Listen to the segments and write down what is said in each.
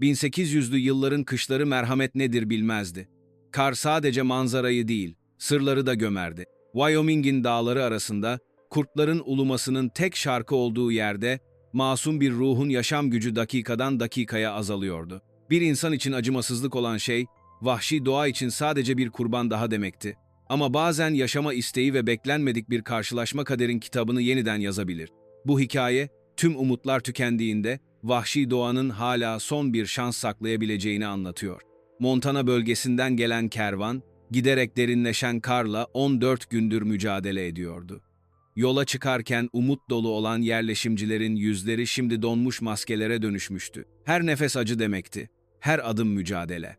1800'lü yılların kışları merhamet nedir bilmezdi. Kar sadece manzarayı değil, sırları da gömerdi. Wyoming'in dağları arasında, kurtların ulumasının tek şarkı olduğu yerde, masum bir ruhun yaşam gücü dakikadan dakikaya azalıyordu. Bir insan için acımasızlık olan şey, vahşi doğa için sadece bir kurban daha demekti. Ama bazen yaşama isteği ve beklenmedik bir karşılaşma kaderin kitabını yeniden yazabilir. Bu hikaye, tüm umutlar tükendiğinde, vahşi doğanın hala son bir şans saklayabileceğini anlatıyor. Montana bölgesinden gelen kervan, giderek derinleşen karla 14 gündür mücadele ediyordu. Yola çıkarken umut dolu olan yerleşimcilerin yüzleri şimdi donmuş maskelere dönüşmüştü. Her nefes acı demekti, her adım mücadele.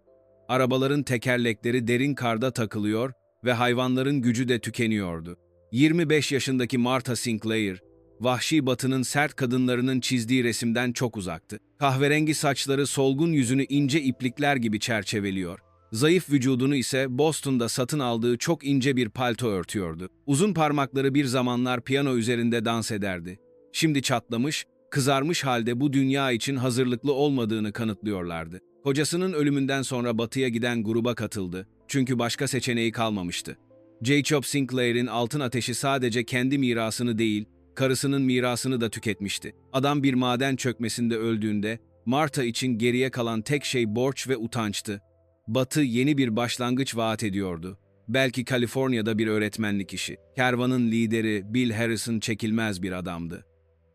Arabaların tekerlekleri derin karda takılıyor ve hayvanların gücü de tükeniyordu. 25 yaşındaki Martha Sinclair, vahşi batının sert kadınlarının çizdiği resimden çok uzaktı. Kahverengi saçları solgun yüzünü ince iplikler gibi çerçeveliyor. Zayıf vücudunu ise Boston'da satın aldığı çok ince bir palto örtüyordu. Uzun parmakları bir zamanlar piyano üzerinde dans ederdi. Şimdi çatlamış, kızarmış halde bu dünya için hazırlıklı olmadığını kanıtlıyorlardı. Kocasının ölümünden sonra batıya giden gruba katıldı. Çünkü başka seçeneği kalmamıştı. Jacob Sinclair'in altın ateşi sadece kendi mirasını değil, karısının mirasını da tüketmişti. Adam bir maden çökmesinde öldüğünde, Martha için geriye kalan tek şey borç ve utançtı. Batı yeni bir başlangıç vaat ediyordu. Belki Kaliforniya'da bir öğretmenlik işi. Kervanın lideri Bill Harrison çekilmez bir adamdı.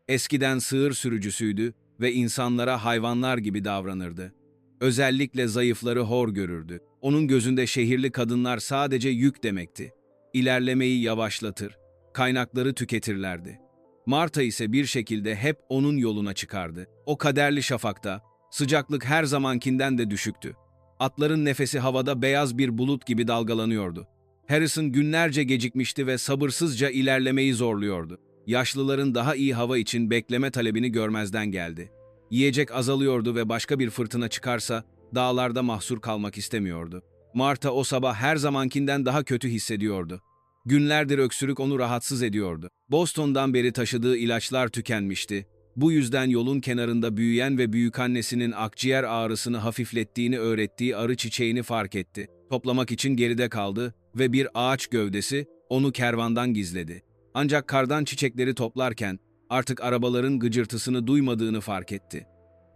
Eskiden sığır sürücüsüydü ve insanlara hayvanlar gibi davranırdı. Özellikle zayıfları hor görürdü. Onun gözünde şehirli kadınlar sadece yük demekti. İlerlemeyi yavaşlatır, kaynakları tüketirlerdi. Marta ise bir şekilde hep onun yoluna çıkardı. O kaderli şafakta, sıcaklık her zamankinden de düşüktü. Atların nefesi havada beyaz bir bulut gibi dalgalanıyordu. Harrison günlerce gecikmişti ve sabırsızca ilerlemeyi zorluyordu. Yaşlıların daha iyi hava için bekleme talebini görmezden geldi. Yiyecek azalıyordu ve başka bir fırtına çıkarsa dağlarda mahsur kalmak istemiyordu. Marta o sabah her zamankinden daha kötü hissediyordu. Günlerdir öksürük onu rahatsız ediyordu. Boston'dan beri taşıdığı ilaçlar tükenmişti. Bu yüzden yolun kenarında büyüyen ve büyükannesinin akciğer ağrısını hafiflettiğini öğrettiği arı çiçeğini fark etti. Toplamak için geride kaldı ve bir ağaç gövdesi onu kervandan gizledi. Ancak kardan çiçekleri toplarken artık arabaların gıcırtısını duymadığını fark etti.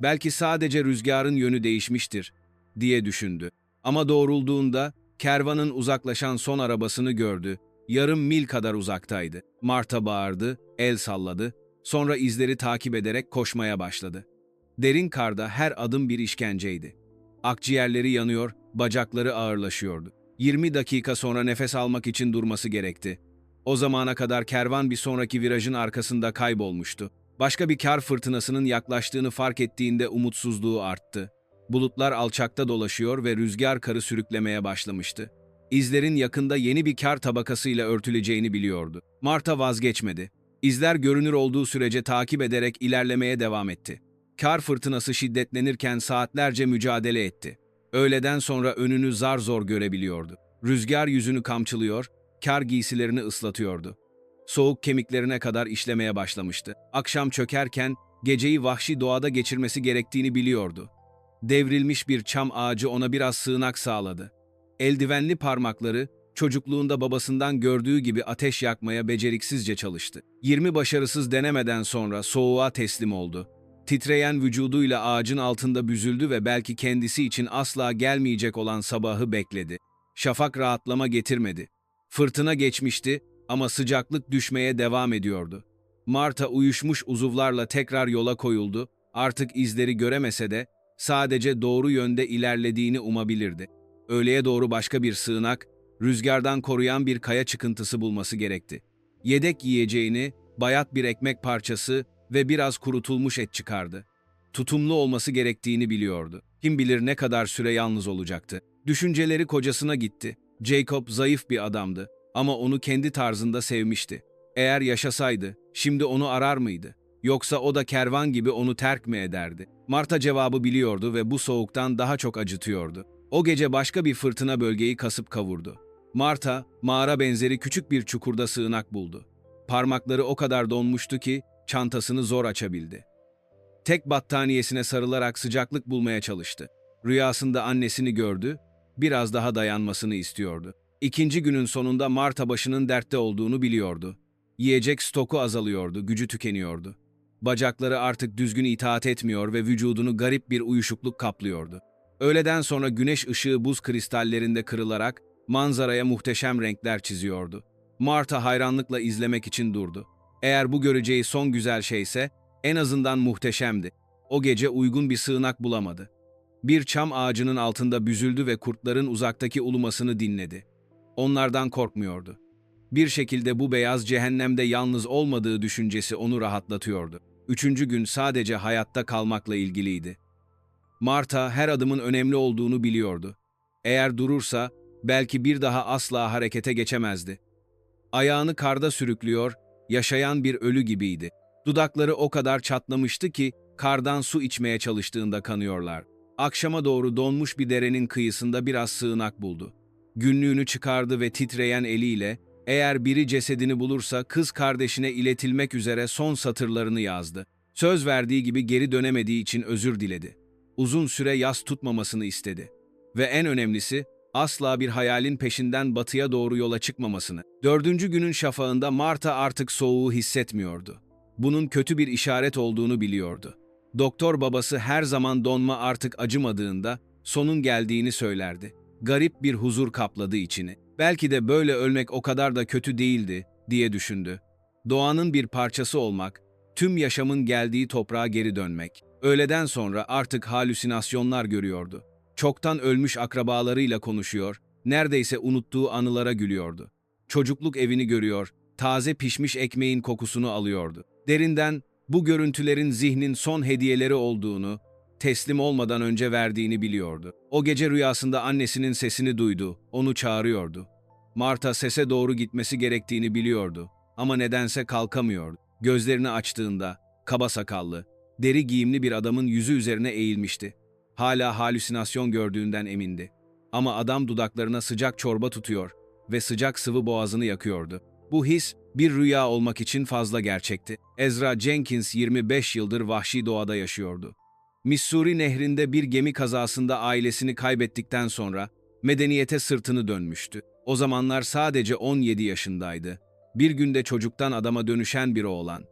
Belki sadece rüzgarın yönü değişmiştir diye düşündü. Ama doğrulduğunda kervanın uzaklaşan son arabasını gördü. Yarım mil kadar uzaktaydı. Marta bağırdı, el salladı. Sonra izleri takip ederek koşmaya başladı. Derin karda her adım bir işkenceydi. Akciğerleri yanıyor, bacakları ağırlaşıyordu. 20 dakika sonra nefes almak için durması gerekti. O zamana kadar kervan bir sonraki virajın arkasında kaybolmuştu. Başka bir kar fırtınasının yaklaştığını fark ettiğinde umutsuzluğu arttı. Bulutlar alçakta dolaşıyor ve rüzgar karı sürüklemeye başlamıştı. İzlerin yakında yeni bir kar tabakasıyla örtüleceğini biliyordu. Marta vazgeçmedi. İzler görünür olduğu sürece takip ederek ilerlemeye devam etti. Kar fırtınası şiddetlenirken saatlerce mücadele etti. Öğleden sonra önünü zar zor görebiliyordu. Rüzgar yüzünü kamçılıyor, kar giysilerini ıslatıyordu. Soğuk kemiklerine kadar işlemeye başlamıştı. Akşam çökerken geceyi vahşi doğada geçirmesi gerektiğini biliyordu. Devrilmiş bir çam ağacı ona biraz sığınak sağladı. Eldivenli parmakları çocukluğunda babasından gördüğü gibi ateş yakmaya beceriksizce çalıştı. 20 başarısız denemeden sonra soğuğa teslim oldu. Titreyen vücuduyla ağacın altında büzüldü ve belki kendisi için asla gelmeyecek olan sabahı bekledi. Şafak rahatlama getirmedi. Fırtına geçmişti ama sıcaklık düşmeye devam ediyordu. Marta uyuşmuş uzuvlarla tekrar yola koyuldu. Artık izleri göremese de sadece doğru yönde ilerlediğini umabilirdi. Öğleye doğru başka bir sığınak, rüzgardan koruyan bir kaya çıkıntısı bulması gerekti. Yedek yiyeceğini, bayat bir ekmek parçası ve biraz kurutulmuş et çıkardı. Tutumlu olması gerektiğini biliyordu. Kim bilir ne kadar süre yalnız olacaktı. Düşünceleri kocasına gitti. Jacob zayıf bir adamdı ama onu kendi tarzında sevmişti. Eğer yaşasaydı, şimdi onu arar mıydı? Yoksa o da kervan gibi onu terk mi ederdi? Marta cevabı biliyordu ve bu soğuktan daha çok acıtıyordu. O gece başka bir fırtına bölgeyi kasıp kavurdu. Marta, mağara benzeri küçük bir çukurda sığınak buldu. Parmakları o kadar donmuştu ki çantasını zor açabildi. Tek battaniyesine sarılarak sıcaklık bulmaya çalıştı. Rüyasında annesini gördü, biraz daha dayanmasını istiyordu. İkinci günün sonunda Marta başının dertte olduğunu biliyordu. Yiyecek stoku azalıyordu, gücü tükeniyordu. Bacakları artık düzgün itaat etmiyor ve vücudunu garip bir uyuşukluk kaplıyordu. Öğleden sonra güneş ışığı buz kristallerinde kırılarak manzaraya muhteşem renkler çiziyordu. Marta hayranlıkla izlemek için durdu. Eğer bu göreceği son güzel şeyse en azından muhteşemdi. O gece uygun bir sığınak bulamadı. Bir çam ağacının altında büzüldü ve kurtların uzaktaki ulumasını dinledi. Onlardan korkmuyordu. Bir şekilde bu beyaz cehennemde yalnız olmadığı düşüncesi onu rahatlatıyordu. Üçüncü gün sadece hayatta kalmakla ilgiliydi. Marta her adımın önemli olduğunu biliyordu. Eğer durursa belki bir daha asla harekete geçemezdi. Ayağını karda sürüklüyor, yaşayan bir ölü gibiydi. Dudakları o kadar çatlamıştı ki kardan su içmeye çalıştığında kanıyorlar. Akşama doğru donmuş bir derenin kıyısında biraz sığınak buldu. Günlüğünü çıkardı ve titreyen eliyle eğer biri cesedini bulursa kız kardeşine iletilmek üzere son satırlarını yazdı. Söz verdiği gibi geri dönemediği için özür diledi. Uzun süre yas tutmamasını istedi. Ve en önemlisi asla bir hayalin peşinden batıya doğru yola çıkmamasını. Dördüncü günün şafağında Marta artık soğuğu hissetmiyordu. Bunun kötü bir işaret olduğunu biliyordu. Doktor babası her zaman donma artık acımadığında sonun geldiğini söylerdi. Garip bir huzur kapladı içini. Belki de böyle ölmek o kadar da kötü değildi diye düşündü. Doğanın bir parçası olmak, tüm yaşamın geldiği toprağa geri dönmek. Öğleden sonra artık halüsinasyonlar görüyordu. Çoktan ölmüş akrabalarıyla konuşuyor, neredeyse unuttuğu anılara gülüyordu. Çocukluk evini görüyor, taze pişmiş ekmeğin kokusunu alıyordu. Derinden bu görüntülerin zihnin son hediyeleri olduğunu, teslim olmadan önce verdiğini biliyordu. O gece rüyasında annesinin sesini duydu, onu çağırıyordu. Marta sese doğru gitmesi gerektiğini biliyordu ama nedense kalkamıyordu. Gözlerini açtığında kaba sakallı, deri giyimli bir adamın yüzü üzerine eğilmişti. Hala halüsinasyon gördüğünden emindi. Ama adam dudaklarına sıcak çorba tutuyor ve sıcak sıvı boğazını yakıyordu. Bu his bir rüya olmak için fazla gerçekti. Ezra Jenkins 25 yıldır vahşi doğada yaşıyordu. Missouri nehrinde bir gemi kazasında ailesini kaybettikten sonra medeniyete sırtını dönmüştü. O zamanlar sadece 17 yaşındaydı. Bir günde çocuktan adama dönüşen bir oğlan.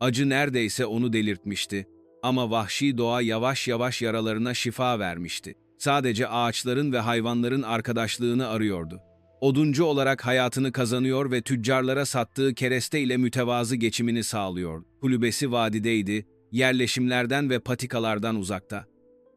Acı neredeyse onu delirtmişti. Ama vahşi doğa yavaş yavaş yaralarına şifa vermişti. Sadece ağaçların ve hayvanların arkadaşlığını arıyordu. Oduncu olarak hayatını kazanıyor ve tüccarlara sattığı kereste ile mütevazı geçimini sağlıyor. Kulübesi vadideydi, yerleşimlerden ve patikalardan uzakta.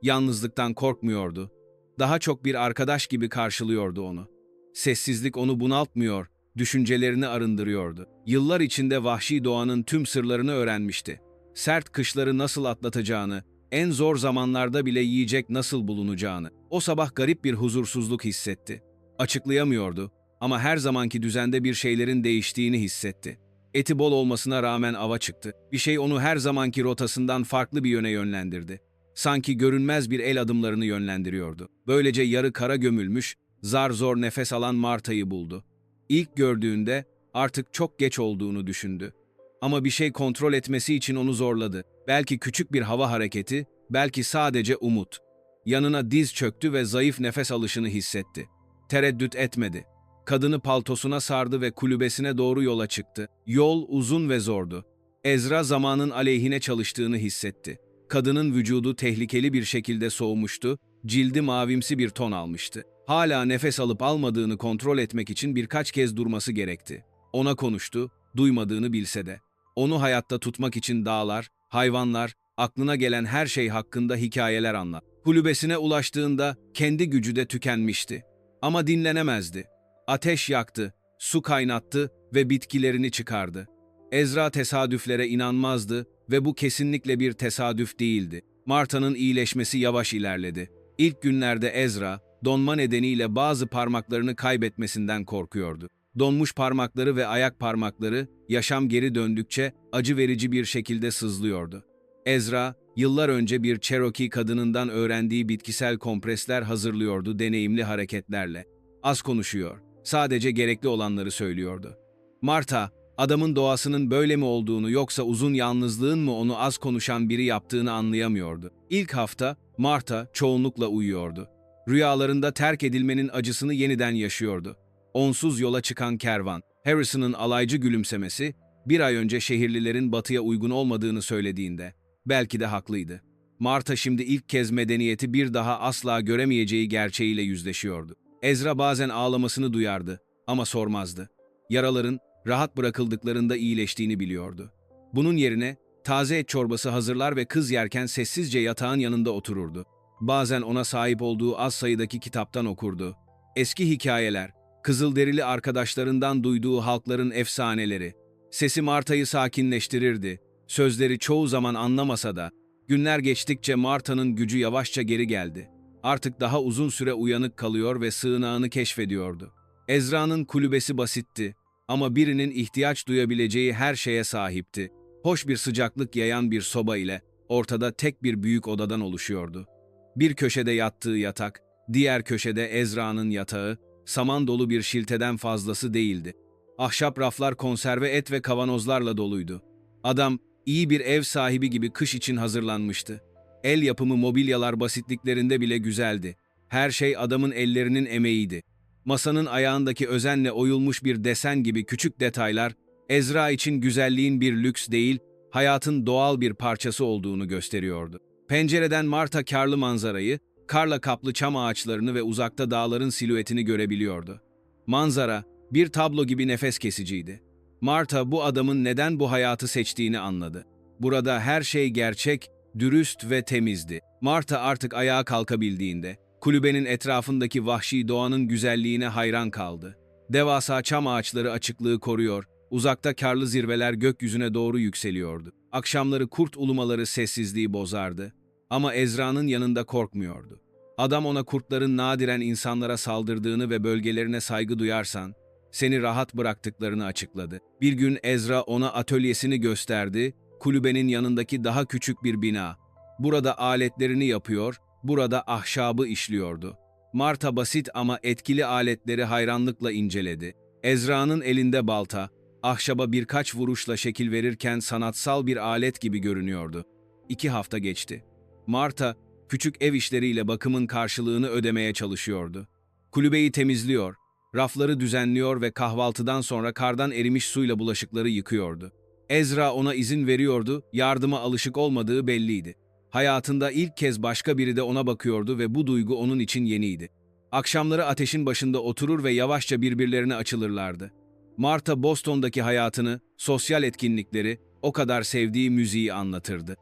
Yalnızlıktan korkmuyordu. Daha çok bir arkadaş gibi karşılıyordu onu. Sessizlik onu bunaltmıyor, düşüncelerini arındırıyordu. Yıllar içinde vahşi doğanın tüm sırlarını öğrenmişti. Sert kışları nasıl atlatacağını, en zor zamanlarda bile yiyecek nasıl bulunacağını. O sabah garip bir huzursuzluk hissetti. Açıklayamıyordu ama her zamanki düzende bir şeylerin değiştiğini hissetti. Eti bol olmasına rağmen ava çıktı. Bir şey onu her zamanki rotasından farklı bir yöne yönlendirdi. Sanki görünmez bir el adımlarını yönlendiriyordu. Böylece yarı kara gömülmüş, zar zor nefes alan Marta'yı buldu. İlk gördüğünde artık çok geç olduğunu düşündü. Ama bir şey kontrol etmesi için onu zorladı. Belki küçük bir hava hareketi, belki sadece umut. Yanına diz çöktü ve zayıf nefes alışını hissetti. Tereddüt etmedi. Kadını paltosuna sardı ve kulübesine doğru yola çıktı. Yol uzun ve zordu. Ezra zamanın aleyhine çalıştığını hissetti. Kadının vücudu tehlikeli bir şekilde soğumuştu, cildi mavimsi bir ton almıştı. Hala nefes alıp almadığını kontrol etmek için birkaç kez durması gerekti. Ona konuştu, duymadığını bilse de. Onu hayatta tutmak için dağlar, hayvanlar, aklına gelen her şey hakkında hikayeler anlat. Kulübesine ulaştığında kendi gücü de tükenmişti. Ama dinlenemezdi. Ateş yaktı, su kaynattı ve bitkilerini çıkardı. Ezra tesadüflere inanmazdı ve bu kesinlikle bir tesadüf değildi. Marta'nın iyileşmesi yavaş ilerledi. İlk günlerde Ezra, donma nedeniyle bazı parmaklarını kaybetmesinden korkuyordu. Donmuş parmakları ve ayak parmakları yaşam geri döndükçe acı verici bir şekilde sızlıyordu. Ezra, yıllar önce bir Cherokee kadınından öğrendiği bitkisel kompresler hazırlıyordu deneyimli hareketlerle. Az konuşuyor, sadece gerekli olanları söylüyordu. Marta, Adamın doğasının böyle mi olduğunu yoksa uzun yalnızlığın mı onu az konuşan biri yaptığını anlayamıyordu. İlk hafta Marta çoğunlukla uyuyordu. Rüyalarında terk edilmenin acısını yeniden yaşıyordu. Onsuz yola çıkan kervan, Harrison'ın alaycı gülümsemesi, bir ay önce şehirlilerin batıya uygun olmadığını söylediğinde, belki de haklıydı. Marta şimdi ilk kez medeniyeti bir daha asla göremeyeceği gerçeğiyle yüzleşiyordu. Ezra bazen ağlamasını duyardı ama sormazdı. Yaraların rahat bırakıldıklarında iyileştiğini biliyordu. Bunun yerine taze et çorbası hazırlar ve kız yerken sessizce yatağın yanında otururdu. Bazen ona sahip olduğu az sayıdaki kitaptan okurdu. Eski hikayeler, Kızılderili arkadaşlarından duyduğu halkların efsaneleri. Sesi Marta'yı sakinleştirirdi. Sözleri çoğu zaman anlamasa da, günler geçtikçe Marta'nın gücü yavaşça geri geldi. Artık daha uzun süre uyanık kalıyor ve sığınağını keşfediyordu. Ezra'nın kulübesi basitti ama birinin ihtiyaç duyabileceği her şeye sahipti. Hoş bir sıcaklık yayan bir soba ile ortada tek bir büyük odadan oluşuyordu. Bir köşede yattığı yatak, diğer köşede Ezra'nın yatağı, saman dolu bir şilteden fazlası değildi. Ahşap raflar konserve et ve kavanozlarla doluydu. Adam iyi bir ev sahibi gibi kış için hazırlanmıştı. El yapımı mobilyalar basitliklerinde bile güzeldi. Her şey adamın ellerinin emeğiydi. Masanın ayağındaki özenle oyulmuş bir desen gibi küçük detaylar, Ezra için güzelliğin bir lüks değil, hayatın doğal bir parçası olduğunu gösteriyordu. Pencereden Marta karlı manzarayı, karla kaplı çam ağaçlarını ve uzakta dağların silüetini görebiliyordu. Manzara, bir tablo gibi nefes kesiciydi. Marta bu adamın neden bu hayatı seçtiğini anladı. Burada her şey gerçek, dürüst ve temizdi. Marta artık ayağa kalkabildiğinde, kulübenin etrafındaki vahşi doğanın güzelliğine hayran kaldı. Devasa çam ağaçları açıklığı koruyor, uzakta karlı zirveler gökyüzüne doğru yükseliyordu. Akşamları kurt ulumaları sessizliği bozardı. Ama Ezra'nın yanında korkmuyordu. Adam ona kurtların nadiren insanlara saldırdığını ve bölgelerine saygı duyarsan, seni rahat bıraktıklarını açıkladı. Bir gün Ezra ona atölyesini gösterdi, kulübenin yanındaki daha küçük bir bina. Burada aletlerini yapıyor, burada ahşabı işliyordu. Marta basit ama etkili aletleri hayranlıkla inceledi. Ezra'nın elinde balta, ahşaba birkaç vuruşla şekil verirken sanatsal bir alet gibi görünüyordu. İki hafta geçti. Marta, küçük ev işleriyle bakımın karşılığını ödemeye çalışıyordu. Kulübeyi temizliyor, rafları düzenliyor ve kahvaltıdan sonra kardan erimiş suyla bulaşıkları yıkıyordu. Ezra ona izin veriyordu, yardıma alışık olmadığı belliydi. Hayatında ilk kez başka biri de ona bakıyordu ve bu duygu onun için yeniydi. Akşamları ateşin başında oturur ve yavaşça birbirlerine açılırlardı. Marta Boston'daki hayatını, sosyal etkinlikleri, o kadar sevdiği müziği anlatırdı.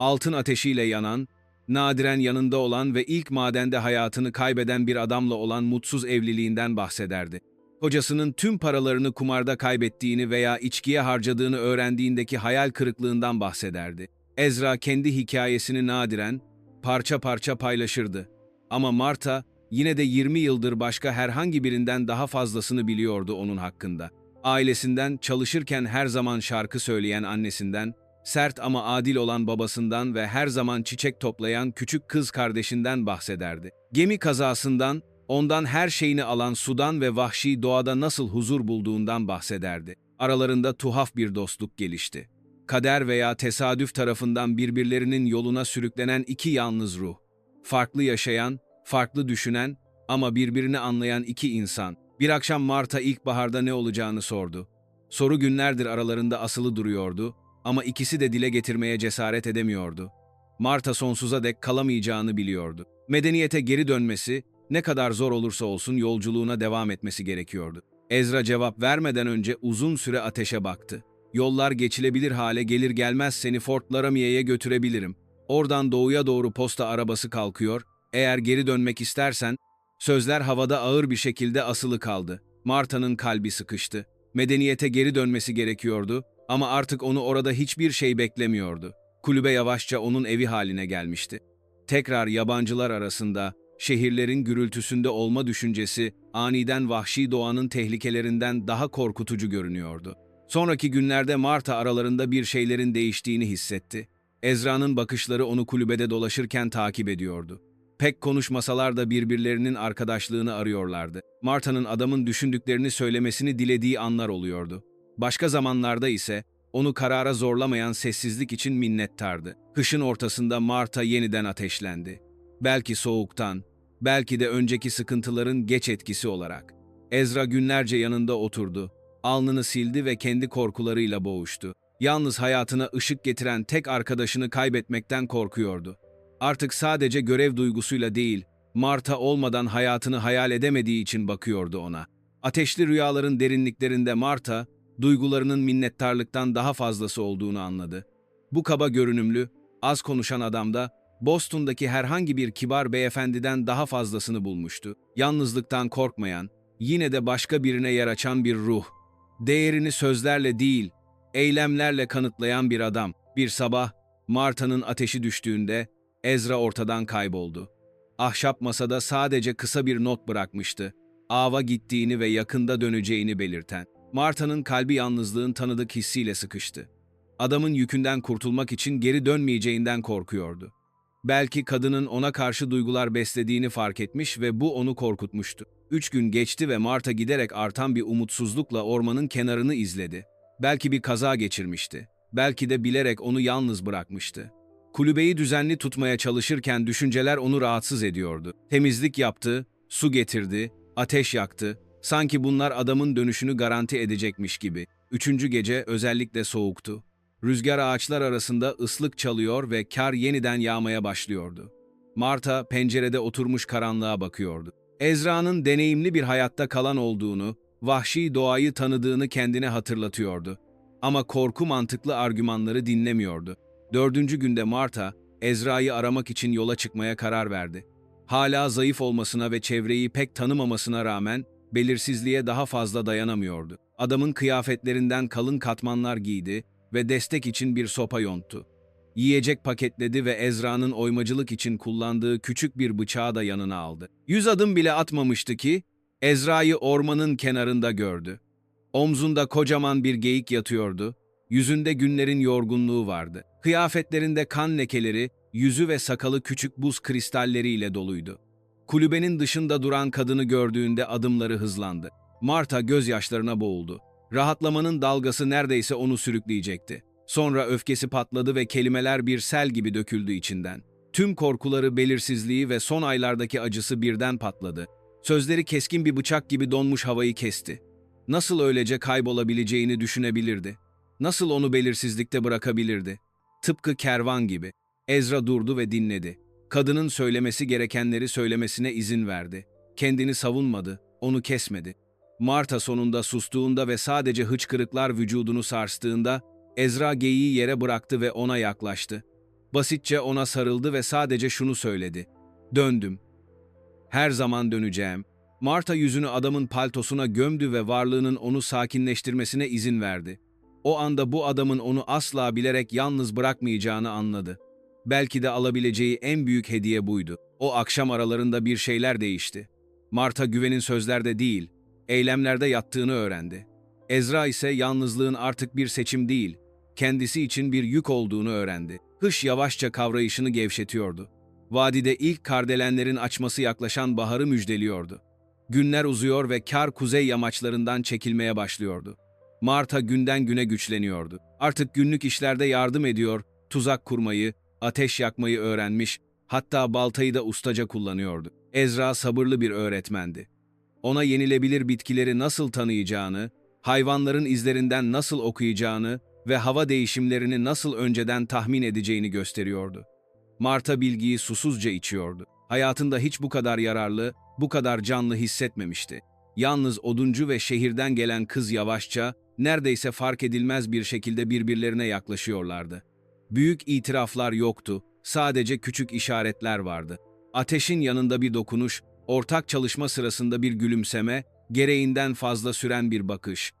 Altın ateşiyle yanan, nadiren yanında olan ve ilk madende hayatını kaybeden bir adamla olan mutsuz evliliğinden bahsederdi. Kocasının tüm paralarını kumarda kaybettiğini veya içkiye harcadığını öğrendiğindeki hayal kırıklığından bahsederdi. Ezra kendi hikayesini nadiren, parça parça paylaşırdı. Ama Marta yine de 20 yıldır başka herhangi birinden daha fazlasını biliyordu onun hakkında. Ailesinden, çalışırken her zaman şarkı söyleyen annesinden, sert ama adil olan babasından ve her zaman çiçek toplayan küçük kız kardeşinden bahsederdi. Gemi kazasından, ondan her şeyini alan sudan ve vahşi doğada nasıl huzur bulduğundan bahsederdi. Aralarında tuhaf bir dostluk gelişti. Kader veya tesadüf tarafından birbirlerinin yoluna sürüklenen iki yalnız ruh. Farklı yaşayan, farklı düşünen ama birbirini anlayan iki insan. Bir akşam Marta ilkbaharda ne olacağını sordu. Soru günlerdir aralarında asılı duruyordu ama ikisi de dile getirmeye cesaret edemiyordu. Marta sonsuza dek kalamayacağını biliyordu. Medeniyete geri dönmesi, ne kadar zor olursa olsun yolculuğuna devam etmesi gerekiyordu. Ezra cevap vermeden önce uzun süre ateşe baktı. Yollar geçilebilir hale gelir gelmez seni Fort Laramie'ye götürebilirim. Oradan doğuya doğru posta arabası kalkıyor. Eğer geri dönmek istersen, sözler havada ağır bir şekilde asılı kaldı. Marta'nın kalbi sıkıştı. Medeniyete geri dönmesi gerekiyordu ama artık onu orada hiçbir şey beklemiyordu. Kulübe yavaşça onun evi haline gelmişti. Tekrar yabancılar arasında, şehirlerin gürültüsünde olma düşüncesi aniden vahşi doğanın tehlikelerinden daha korkutucu görünüyordu. Sonraki günlerde Marta aralarında bir şeylerin değiştiğini hissetti. Ezra'nın bakışları onu kulübede dolaşırken takip ediyordu. Pek konuşmasalar da birbirlerinin arkadaşlığını arıyorlardı. Marta'nın adamın düşündüklerini söylemesini dilediği anlar oluyordu. Başka zamanlarda ise onu karara zorlamayan sessizlik için minnettardı. Kışın ortasında Marta yeniden ateşlendi. Belki soğuktan, belki de önceki sıkıntıların geç etkisi olarak. Ezra günlerce yanında oturdu. Alnını sildi ve kendi korkularıyla boğuştu. Yalnız hayatına ışık getiren tek arkadaşını kaybetmekten korkuyordu. Artık sadece görev duygusuyla değil, Marta olmadan hayatını hayal edemediği için bakıyordu ona. Ateşli rüyaların derinliklerinde Marta, duygularının minnettarlıktan daha fazlası olduğunu anladı. Bu kaba görünümlü, az konuşan adamda Boston'daki herhangi bir kibar beyefendiden daha fazlasını bulmuştu. Yalnızlıktan korkmayan, yine de başka birine yer açan bir ruh. Değerini sözlerle değil, eylemlerle kanıtlayan bir adam. Bir sabah, Marta'nın ateşi düştüğünde Ezra ortadan kayboldu. Ahşap masada sadece kısa bir not bırakmıştı. Ava gittiğini ve yakında döneceğini belirten. Marta'nın kalbi yalnızlığın tanıdık hissiyle sıkıştı. Adamın yükünden kurtulmak için geri dönmeyeceğinden korkuyordu. Belki kadının ona karşı duygular beslediğini fark etmiş ve bu onu korkutmuştu. Üç gün geçti ve Marta giderek artan bir umutsuzlukla ormanın kenarını izledi. Belki bir kaza geçirmişti. Belki de bilerek onu yalnız bırakmıştı. Kulübeyi düzenli tutmaya çalışırken düşünceler onu rahatsız ediyordu. Temizlik yaptı, su getirdi, ateş yaktı. Sanki bunlar adamın dönüşünü garanti edecekmiş gibi. Üçüncü gece özellikle soğuktu. Rüzgar ağaçlar arasında ıslık çalıyor ve kar yeniden yağmaya başlıyordu. Marta pencerede oturmuş karanlığa bakıyordu. Ezra'nın deneyimli bir hayatta kalan olduğunu, vahşi doğayı tanıdığını kendine hatırlatıyordu. Ama korku mantıklı argümanları dinlemiyordu. Dördüncü günde Marta, Ezra'yı aramak için yola çıkmaya karar verdi. Hala zayıf olmasına ve çevreyi pek tanımamasına rağmen belirsizliğe daha fazla dayanamıyordu. Adamın kıyafetlerinden kalın katmanlar giydi ve destek için bir sopa yonttu. Yiyecek paketledi ve Ezra'nın oymacılık için kullandığı küçük bir bıçağı da yanına aldı. Yüz adım bile atmamıştı ki, Ezra'yı ormanın kenarında gördü. Omzunda kocaman bir geyik yatıyordu, yüzünde günlerin yorgunluğu vardı. Kıyafetlerinde kan lekeleri, yüzü ve sakalı küçük buz kristalleriyle doluydu. Kulübenin dışında duran kadını gördüğünde adımları hızlandı. Marta gözyaşlarına boğuldu. Rahatlamanın dalgası neredeyse onu sürükleyecekti. Sonra öfkesi patladı ve kelimeler bir sel gibi döküldü içinden. Tüm korkuları, belirsizliği ve son aylardaki acısı birden patladı. Sözleri keskin bir bıçak gibi donmuş havayı kesti. Nasıl öylece kaybolabileceğini düşünebilirdi. Nasıl onu belirsizlikte bırakabilirdi? Tıpkı kervan gibi. Ezra durdu ve dinledi. Kadının söylemesi gerekenleri söylemesine izin verdi. Kendini savunmadı, onu kesmedi. Marta sonunda sustuğunda ve sadece hıçkırıklar vücudunu sarstığında Ezra geyiği yere bıraktı ve ona yaklaştı. Basitçe ona sarıldı ve sadece şunu söyledi. Döndüm. Her zaman döneceğim. Marta yüzünü adamın paltosuna gömdü ve varlığının onu sakinleştirmesine izin verdi. O anda bu adamın onu asla bilerek yalnız bırakmayacağını anladı. Belki de alabileceği en büyük hediye buydu. O akşam aralarında bir şeyler değişti. Marta güvenin sözlerde değil, eylemlerde yattığını öğrendi. Ezra ise yalnızlığın artık bir seçim değil, kendisi için bir yük olduğunu öğrendi. Hış yavaşça kavrayışını gevşetiyordu. Vadide ilk kardelenlerin açması yaklaşan baharı müjdeliyordu. Günler uzuyor ve kar kuzey yamaçlarından çekilmeye başlıyordu. Marta günden güne güçleniyordu. Artık günlük işlerde yardım ediyor, tuzak kurmayı, ateş yakmayı öğrenmiş, hatta baltayı da ustaca kullanıyordu. Ezra sabırlı bir öğretmendi. Ona yenilebilir bitkileri nasıl tanıyacağını, hayvanların izlerinden nasıl okuyacağını ve hava değişimlerini nasıl önceden tahmin edeceğini gösteriyordu. Marta bilgiyi susuzca içiyordu. Hayatında hiç bu kadar yararlı, bu kadar canlı hissetmemişti. Yalnız oduncu ve şehirden gelen kız yavaşça, neredeyse fark edilmez bir şekilde birbirlerine yaklaşıyorlardı. Büyük itiraflar yoktu, sadece küçük işaretler vardı. Ateşin yanında bir dokunuş, ortak çalışma sırasında bir gülümseme, gereğinden fazla süren bir bakış.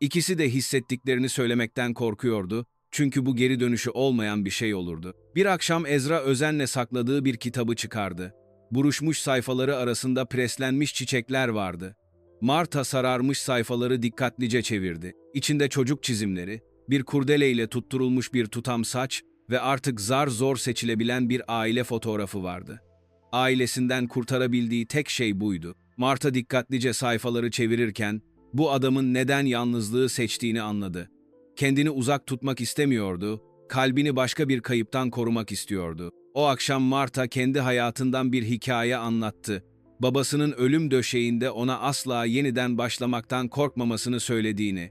İkisi de hissettiklerini söylemekten korkuyordu, çünkü bu geri dönüşü olmayan bir şey olurdu. Bir akşam Ezra özenle sakladığı bir kitabı çıkardı. Buruşmuş sayfaları arasında preslenmiş çiçekler vardı. Marta sararmış sayfaları dikkatlice çevirdi. İçinde çocuk çizimleri, bir kurdele ile tutturulmuş bir tutam saç ve artık zar zor seçilebilen bir aile fotoğrafı vardı. Ailesinden kurtarabildiği tek şey buydu. Marta dikkatlice sayfaları çevirirken bu adamın neden yalnızlığı seçtiğini anladı. Kendini uzak tutmak istemiyordu, kalbini başka bir kayıptan korumak istiyordu. O akşam Marta kendi hayatından bir hikaye anlattı. Babasının ölüm döşeğinde ona asla yeniden başlamaktan korkmamasını söylediğini.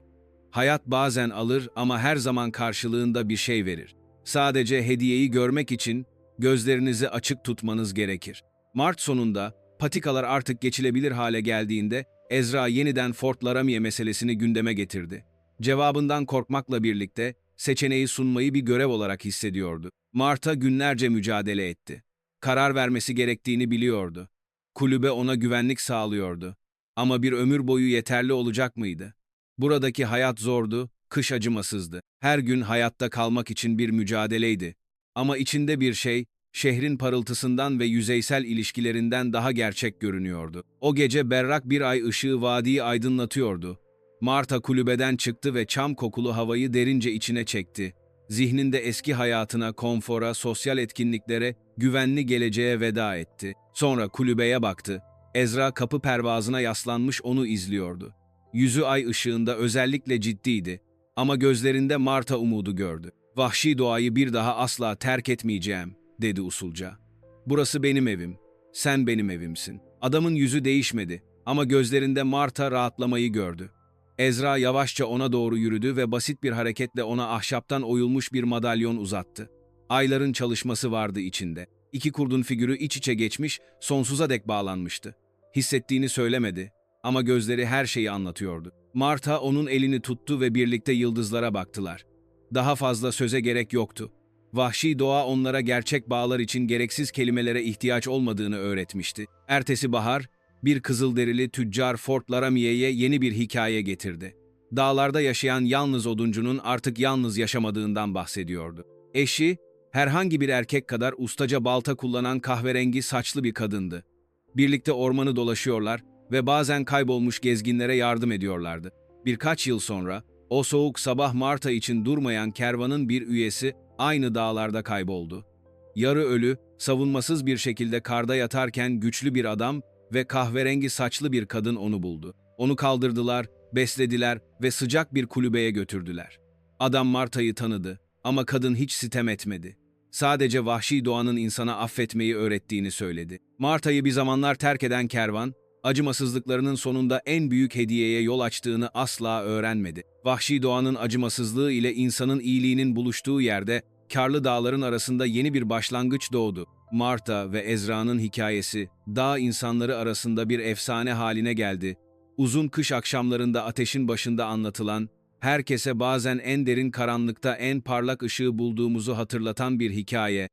Hayat bazen alır ama her zaman karşılığında bir şey verir. Sadece hediyeyi görmek için gözlerinizi açık tutmanız gerekir. Mart sonunda patikalar artık geçilebilir hale geldiğinde Ezra yeniden Fort Laramie meselesini gündeme getirdi. Cevabından korkmakla birlikte seçeneği sunmayı bir görev olarak hissediyordu. Marta günlerce mücadele etti. Karar vermesi gerektiğini biliyordu. Kulübe ona güvenlik sağlıyordu. Ama bir ömür boyu yeterli olacak mıydı? Buradaki hayat zordu, kış acımasızdı. Her gün hayatta kalmak için bir mücadeleydi. Ama içinde bir şey, şehrin parıltısından ve yüzeysel ilişkilerinden daha gerçek görünüyordu. O gece berrak bir ay ışığı vadiyi aydınlatıyordu. Marta kulübeden çıktı ve çam kokulu havayı derince içine çekti. Zihninde eski hayatına, konfora, sosyal etkinliklere, güvenli geleceğe veda etti. Sonra kulübeye baktı. Ezra kapı pervazına yaslanmış onu izliyordu. Yüzü ay ışığında özellikle ciddiydi ama gözlerinde Marta umudu gördü. Vahşi doğayı bir daha asla terk etmeyeceğim, dedi usulca. Burası benim evim, sen benim evimsin. Adamın yüzü değişmedi ama gözlerinde Marta rahatlamayı gördü. Ezra yavaşça ona doğru yürüdü ve basit bir hareketle ona ahşaptan oyulmuş bir madalyon uzattı. Ayların çalışması vardı içinde. İki kurdun figürü iç içe geçmiş, sonsuza dek bağlanmıştı. Hissettiğini söylemedi ama gözleri her şeyi anlatıyordu. Marta onun elini tuttu ve birlikte yıldızlara baktılar. Daha fazla söze gerek yoktu. Vahşi doğa onlara gerçek bağlar için gereksiz kelimelere ihtiyaç olmadığını öğretmişti. Ertesi bahar, bir kızılderili tüccar Fort Laramie'ye yeni bir hikaye getirdi. Dağlarda yaşayan yalnız oduncunun artık yalnız yaşamadığından bahsediyordu. Eşi, herhangi bir erkek kadar ustaca balta kullanan kahverengi saçlı bir kadındı. Birlikte ormanı dolaşıyorlar ve bazen kaybolmuş gezginlere yardım ediyorlardı. Birkaç yıl sonra, o soğuk sabah Marta için durmayan kervanın bir üyesi aynı dağlarda kayboldu. Yarı ölü, savunmasız bir şekilde karda yatarken güçlü bir adam ve kahverengi saçlı bir kadın onu buldu. Onu kaldırdılar, beslediler ve sıcak bir kulübeye götürdüler. Adam Marta'yı tanıdı ama kadın hiç sitem etmedi. Sadece vahşi doğanın insana affetmeyi öğrettiğini söyledi. Marta'yı bir zamanlar terk eden kervan, acımasızlıklarının sonunda en büyük hediyeye yol açtığını asla öğrenmedi. Vahşi doğanın acımasızlığı ile insanın iyiliğinin buluştuğu yerde, karlı dağların arasında yeni bir başlangıç doğdu. Marta ve Ezra'nın hikayesi, dağ insanları arasında bir efsane haline geldi. Uzun kış akşamlarında ateşin başında anlatılan, herkese bazen en derin karanlıkta en parlak ışığı bulduğumuzu hatırlatan bir hikaye,